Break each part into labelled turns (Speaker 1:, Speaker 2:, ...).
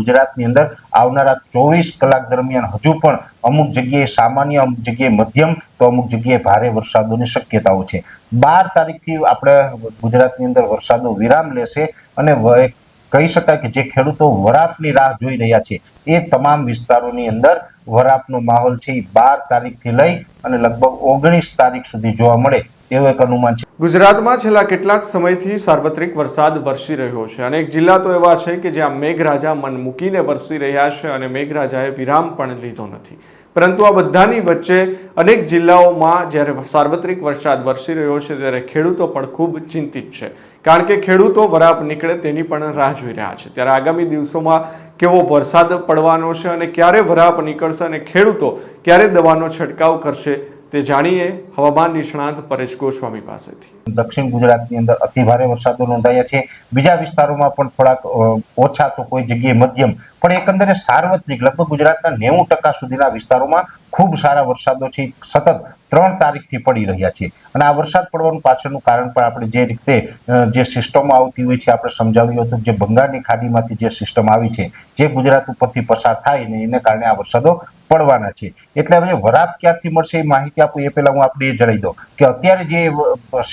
Speaker 1: ગુજરાતની અંદર આવનારા ચોવીસ કલાક દરમિયાન હજુ પણ અમુક જગ્યાએ સામાન્ય, અમુક જગ્યાએ મધ્યમ તો અમુક જગ્યાએ ભારે વરસાદોની શક્યતાઓ છે. બાર તારીખથી આપણે ગુજરાતની અંદર વરસાદો વિરામ લેશે અને કહી શકાય કે જે ખેડૂતો વરાપની રાહ જોઈ રહ્યા છે, એ તમામ વિસ્તારોની અંદર વરાપનો માહોલ છે. એ બાર તારીખથી લઈ અને લગભગ ઓગણીસ તારીખ સુધી જોવા મળે એવું એક અનુમાન છે.
Speaker 2: ગુજરાતમાં છેલ્લા કેટલાક સમયથી સાર્વત્રિક વરસાદ વરસી રહ્યો છે અનેક જિલ્લા તો એવા છે કે જ્યાં મેઘરાજા મન મૂકીને વરસી રહ્યા છે અને મેઘરાજાએ વિરામ પણ લીધો નથી. પરંતુ આ બધાની વચ્ચે અનેક જિલ્લાઓમાં જ્યારે સાર્વત્રિક વરસાદ વરસી રહ્યો છે ત્યારે ખેડૂતો પણ ખૂબ ચિંતિત છે. કારણ કે ખેડૂતો વરાપ નીકળે તેની પણ રાહ જોઈ રહ્યા છે. ત્યારે આગામી દિવસોમાં કેવો વરસાદ પડવાનો છે અને ક્યારે વરાપ નીકળશે અને ખેડૂતો ક્યારે દવાનો છંટકાવ કરશે તે જાણીએ હવામાન નિષ્ણાંત પરેશ ગોસ્વામી પાસેથી.
Speaker 1: દક્ષિણ ગુજરાતની અંદર અતિ ભારે વરસાદો નોંધાયા છે. બીજા વિસ્તારોમાં પણ થોડાક ઓછા તો કોઈ જગ્યાએ મધ્યમ, પણ એકંદરે સાર્વત્રિક, લગભગ ગુજરાતના નેવું ટકા સુધીના વિસ્તારોમાં ખૂબ સારા વરસાદો છે સતત ત્રણ તારીખથી પડી રહ્યા છે. અને આ વરસાદ પડવાનું પાછળનું કારણ પણ આપણે જે રીતે જે સિસ્ટમો આવતી હોય છે, આપણે સમજાવ્યું હતું જે બંગાળની ખાડીમાંથી જે સિસ્ટમ આવી છે, જે ગુજરાત ઉપરથી પસાર થાય ને એને કારણે આ વરસાદો પડવાના છે. એટલે હવે વરાપ ક્યારથી મળશે એ માહિતી આપું, એ પહેલા હું આપણે એ જણાવી દઉં કે અત્યારે જે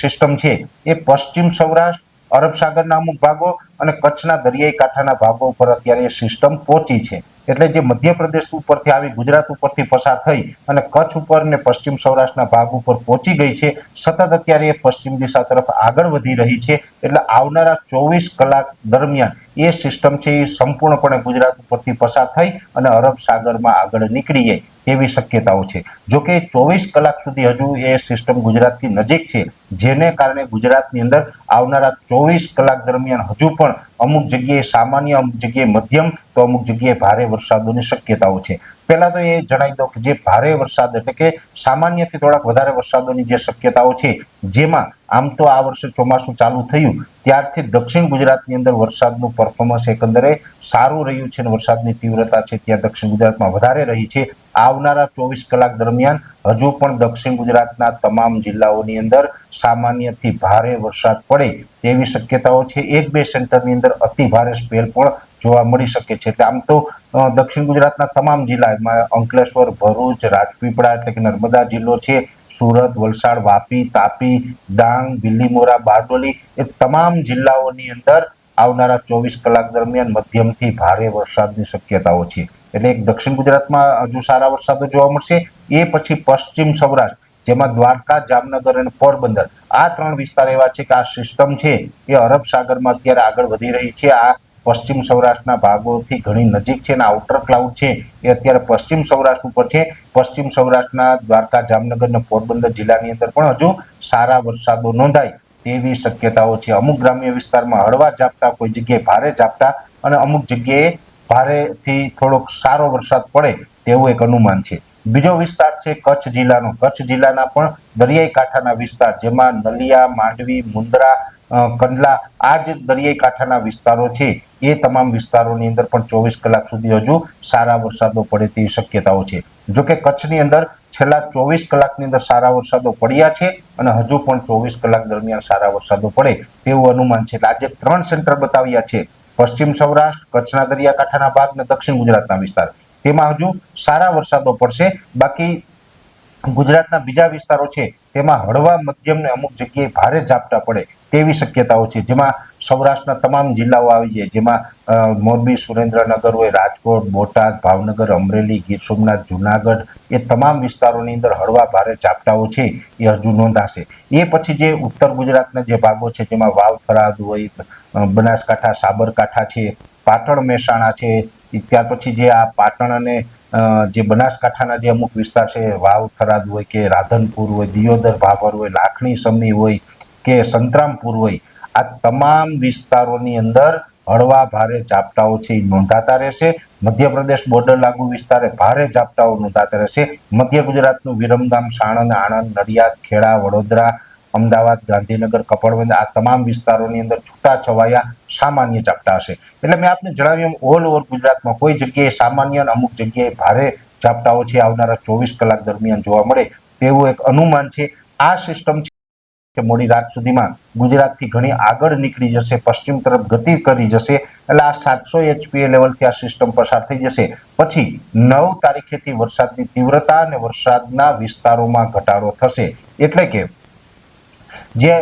Speaker 1: સિસ્ટમ છે એ પશ્ચિમ સૌરાષ્ટ્ર, અરબ સાગરના અમુક ભાગો અને કચ્છના દરિયાઈ કાંઠાના ભાગો ઉપર અત્યારે એ સિસ્ટમ પહોંચી છે. એટલે જે મધ્યપ્રદેશ ઉપરથી આવી ગુજરાત ઉપરથી પસાર થઈ અને કચ્છ ઉપર ને પશ્ચિમ સૌરાષ્ટ્રના ભાગ ઉપર પહોંચી ગઈ છે, સતત અત્યારે એ પશ્ચિમ દિશા તરફ આગળ વધી રહી છે. એટલે આવનારા ચોવીસ કલાક દરમિયાન એ સિસ્ટમ છે એ સંપૂર્ણપણે ગુજરાત ઉપરથી પસાર થઈ અને અરબ સાગરમાં આગળ નીકળી જાય તેવી શક્યતાઓ છે. જો કે ચોવીસ કલાક સુધી હજુ એ સિસ્ટમ ગુજરાતની નજીક છે, જેને કારણે ગુજરાતની અંદર આવનારા ચોવીસ કલાક દરમિયાન હજુ પણ અમુક જગ્યાએ સામાન્ય અમુક જગ્યાએ મધ્યમ તો અમુક જગ્યાએ ભારે વરસાદોની શક્યતાઓ છે. પહેલા તો એ જણાવી દઉં કે જે ભારે વરસાદ એટલે કે સામાન્યથી થોડાક વધારે વરસાદોની જે શક્યતાઓ છે, જેમાં આમ તો આ વર્ષે ચોમાસું ચાલુ થયું, ત્યારથી દક્ષિણ ગુજરાતની અંદર વરસાદનું પરફોર્મન્સ એકંદરે સારું રહ્યું છે અને વરસાદની તીવ્રતા છે ત્યાં દક્ષિણ ગુજરાતમાં વધારે રહી છે. આવનારા ચોવીસ કલાક દરમિયાન હજુ પણ દક્ષિણ ગુજરાતના તમામ જિલ્લાઓની અંદર સામાન્યથી ભારે વરસાદ પડે તેવી શક્યતાઓ છે. એક બે સેન્ટરની અંદર અતિ ભારે સ્પેલ પણ જોવા મળી શકે છે. એટલે આમ તો દક્ષિણ ગુજરાતના તમામ જિલ્લા એમાં અંકલેશ્વર, ભરૂચ, રાજપીપળા એટલે કે નર્મદા જિલ્લો છે, સુરત, વલસાડ, વાપી, તાપી, ડાંગ બિલીમોરા બારડોલી એ તમામ જિલ્લાઓની અંદર આવનારા ચોવીસ કલાક દરમિયાન મધ્યમથી ભારે વરસાદની શક્યતાઓ છે. એટલે દક્ષિણ ગુજરાતમાં હજુ સારા વરસાદો જોવા મળશે. એ પછી પશ્ચિમ સૌરાષ્ટ્ર, જેમાં દ્વારકા, જામનગર અને પોરબંદર આ ત્રણ વિસ્તાર એવા છે કે આ સિસ્ટમ છે એ અરબ સાગરમાં અત્યારે આગળ વધી રહી છે. આ પશ્ચિમ સૌરાષ્ટ્રના ભાગોથી ઘણી નજીક છે અને આઉટર ક્લાઉડ છે. એ અત્યારે પશ્ચિમ સૌરાષ્ટ્ર ઉપર છે. પશ્ચિમ સૌરાષ્ટ્રના દ્વારકા, જામનગર અને પોરબંદર જિલ્લાની અંદર પણ હજુ સારા વરસાદો નોંધાય તેવી શક્યતાઓ છે. અમુક ગ્રામ્ય વિસ્તારમાં હળવા ઝાપટા, કોઈ જગ્યાએ ભારે ઝાપટા અને અમુક જગ્યાએ ભારેથી થોડોક સારો વરસાદ પડે તેવું એક અનુમાન છે. બીજો વિસ્તાર છે કચ્છ જિલ્લાનો. કચ્છ જિલ્લાના પણ દરિયાઈ કાંઠાના વિસ્તાર જેમાં નલિયા, માંડવી મુન્દ્રા કંડલા આ જ દરિયાઈ કાંઠાના વિસ્તારો છે. એ તમામ વિસ્તારોની અંદર પણ ચોવીસ કલાક સુધી હજુ સારા વરસાદો પડે તેવી શક્યતાઓ છે. જો કે કચ્છની અંદર છેલ્લા ચોવીસ કલાકની અંદર સારા વરસાદો પડ્યા છે અને હજુ પણ ચોવીસ કલાક દરમિયાન સારા વરસાદો પડે તેવું અનુમાન છે. એટલે આજે ત્રણ સેન્ટર બતાવ્યા છે. પશ્ચિમ સૌરાષ્ટ્ર, કચ્છના દરિયાકાંઠાના ભાગ અને દક્ષિણ ગુજરાતના વિસ્તાર. તેમાં હજુ સારા વરસાદો પડશે. બાકી ગુજરાતના બીજા વિસ્તારો છે, તેમાં હળવા મધ્યમ ને અમુક જગ્યાએ ભારે ઝાપટા પડે. તેવી શક્યતાઓ છે. જેમાં સૌરાષ્ટ્રના તમામ જિલ્લાઓ આવી જાય. જેમાં મોરબી, સુરેન્દ્રનગર હોય, રાજકોટ, બોટાદ, ભાવનગર, અમરેલી, ગીર સોમનાથ, જુનાગઢ એ તમામ વિસ્તારોની અંદર હળવા ભારે ચાપટાઓ છે. એ હજુ નોંધાશે. એ પછી જે ઉત્તર ગુજરાતના જે ભાગો છે, જેમાં વાવ થરાદ હોય બનાસકાંઠા, સાબરકાંઠા છે, પાટણ, મહેસાણા છે ત્યાર પછી જે આ પાટણ અને જે બનાસકાંઠાના જે અમુક વિસ્તાર છે, વાવ થરાદ હોય કે રાધનપુર હોય, દિયોદર, ભાભર હોય, લાખણી, સમી હોય કે સંતરામપુર હોય આ તમામ વિસ્તારોની અંદર હળવા ભારે ઝાપટાઓ છે નોંધાતા રહેશે. મધ્યપ્રદેશ બોર્ડર લાગુ વિસ્તારે ભારે ઝાપટાઓ નોંધાતા રહેશે. મધ્ય ગુજરાતનું વિરમગામ, સાણંદ, આણંદ, નડિયાદ, ખેડા, વડોદરા, અમદાવાદ, ગાંધીનગર, કપડવંજ આ તમામ વિસ્તારોની અંદર છૂટા છવાયા સામાન્ય ઝાપટા હશે. એટલે મેં આપને જણાવ્યું ઓલ ઓવર ગુજરાતમાં કોઈ જગ્યાએ સામાન્ય અને અમુક જગ્યાએ ભારે ઝાપટાઓ છે. આવનારા ચોવીસ કલાક દરમિયાન જોવા મળે તેવું એક અનુમાન છે. આ સિસ્ટમ કે મોડી રાત સુધીમાં ગુજરાતથી ઘણી આગળ નીકળી જશે, પશ્ચિમ તરફ ગતિ કરી જશે, એટલે આ સાતસો એચપીએ લેવલથી આ સિસ્ટમ પસાર થઈ જશે. પછી નવ તારીખેથી વરસાદની તીવ્રતા અને વરસાદના વિસ્તારોમાં ઘટાડો થશે. એટલે કે જે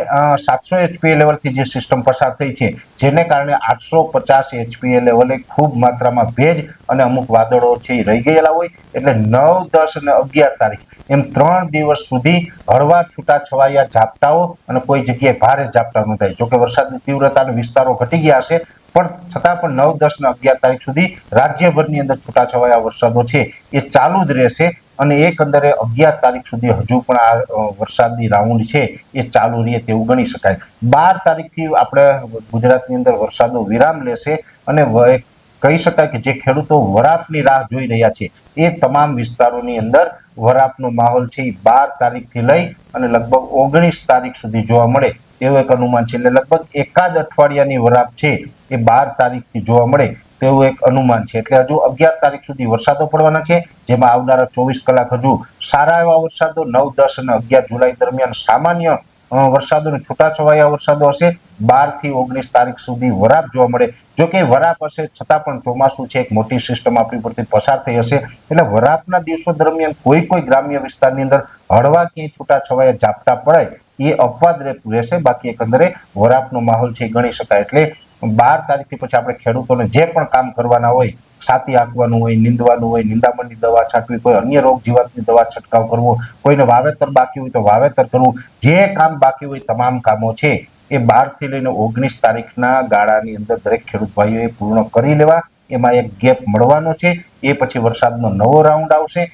Speaker 1: સાતસો એચપીએ લેવલથી જે સિસ્ટમ પસાર થઈ છે, જેને કારણે આઠસો પચાસ એચપીએ લેવલે ખૂબ માત્રામાં ભેજ અને અમુક વાદળો છે રહી ગયેલા હોય. એટલે નવ, દસ અને અગિયાર તારીખ એમ ત્રણ દિવસ સુધી હળવા છૂટા છવાયા ઝાપટાઓ અને કોઈ જગ્યાએ ભારે ઝાપટા નોંધાય. જોકે વરસાદની તીવ્રતાના વિસ્તારો ઘટી ગયા હશે પણ છતાં પણ નવ, દસ ને અગિયાર તારીખ સુધી રાજ્યભરની અંદર છૂટાછવાયા વરસાદો છે એ ચાલુ જ રહેશે અને એકંદરે અગિયાર તારીખ સુધી હજુ પણ આ વરસાદની રાઉન્ડ છે એ ચાલુ રહે તેવું ગણી શકાય. બાર તારીખથી આપણે ગુજરાતની અંદર વરસાદો વિરામ લેશે અને કહી શકાય કે જે ખેડૂતો વરાપની રાહ જોઈ રહ્યા છે, એ તમામ વિસ્તારોની અંદર વરાપનો માહોલ છે. એ બાર તારીખથી લઈ અને લગભગ ઓગણીસ તારીખ સુધી જોવા મળે તેવું એક અનુમાન છે. એટલે લગભગ એકાદ અઠવાડિયાની વરાપ છે એ બાર તારીખથી જોવા મળે તેવું એક અનુમાન છે. એટલે હજુ અગિયાર તારીખ સુધી વરસાદો પડવાના છે, જેમાં આવનારા ચોવીસ કલાક હજુ સારા એવા વરસાદો, નવ, દસ અને અગિયાર જુલાઈ દરમિયાન સામાન્ય અ, વરસાદો અને છૂટાછવાયા વરસાદો હશે. બારથી ઓગણીસ તારીખ સુધી વરાપ જોવા મળે. જો કે વરાપ હશે છતાં પણ ચોમાસું છે એક મોટી સિસ્ટમ આપણી પરથી પસાર થઈ હશે. એટલે વરાપના દિવસો દરમિયાન કોઈ કોઈ ગ્રામ્ય વિસ્તારની અંદર હળવા ક્યાંય છૂટાછવાયા ઝાપટા પડે એ અપવાદ રહેશે. બાકી એકંદરે વરાપનો માહોલ છે ગણી શકાય. એટલે બાર તારીખથી પછી આપણે ખેડૂતોને જે પણ કામ કરવાના હોય છાતી આંકવાનું હોય, નીંદવાનું હોય, નિંદામણની દવા છાંટવી કોઈ અન્ય રોગ જીવાતની દવા છંટકાવ કરવો, કોઈને વાવેતર બાકી હોય તો વાવેતર કરવું, જે કામ બાકી હોય તમામ કામો છે, એ બારથી લઈને ઓગણીસ તારીખના ગાળાની અંદર દરેક ખેડૂત ભાઈઓએ પૂર્ણ કરી લેવા, એમાં એક ગેપ મળવાનો છે, એ પછી વરસાદનો નવો રાઉન્ડ આવશે.